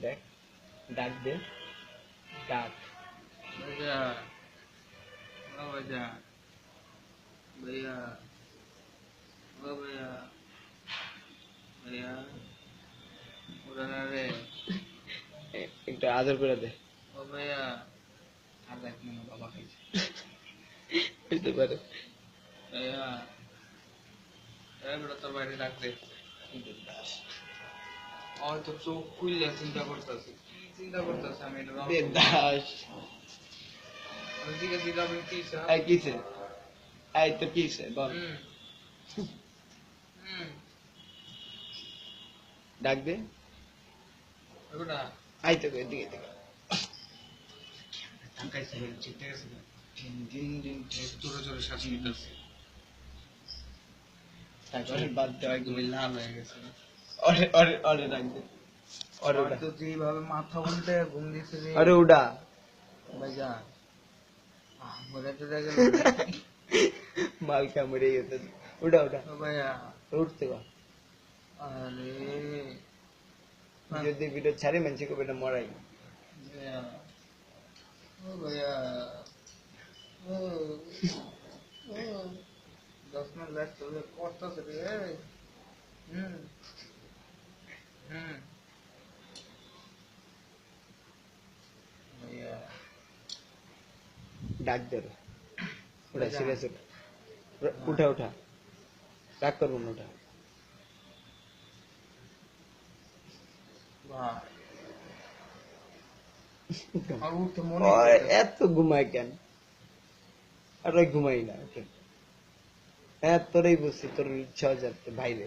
দেখ ডাক দে। ডাক। একটু আদর করে দে। ও ভাইয়া আর দেখ বাবা খাইছে। ভাইয়া এবার বাইরে ডাক দে। আর তো চোখ খুললে চিন্তা করতেছে। কি চিন্তা করতেছে আমি এটা আমি জিজ্ঞেস দিলাম কি স্যার এই কিসে এই তো কিসে বল। হুম। হুম। ডাক দে। ওটা আই তো এদিকে এদিকে। ঠিক আছে। টিন টিন টিন টিন। জোরে জোরে শ্বাস নিতেছে। তারপরে বাদ দে। একদম লাল হয়ে গেছে। অরে অরে অরে ডাক দে অরে উড়া। তো যেভাবে মাথা উল্টে ঘুম রে অরে উড়া। আহ, মরে তো দেখে মাল কামড়ে গেছে। উড়া উড়া। ভাইয়া। উঠতে পার আরে। যদি ভিডিও ছাড়ি মানুষ কবে এটা মরাই। ও ভাইয়া। ও ও। দশ মিনিট ব্যস্ত হয়ে করতেছে রে। হুম। ডাক দে ওরে। সিরিয়াস উঠা উঠা। রাগ করব না করতেছে। এত ঘুমায় কেন? আর ওই ঘুমাই না হ্যাঁ তোরই বুঝছি তোর ইচ্ছা যাচ্ছে বাইরে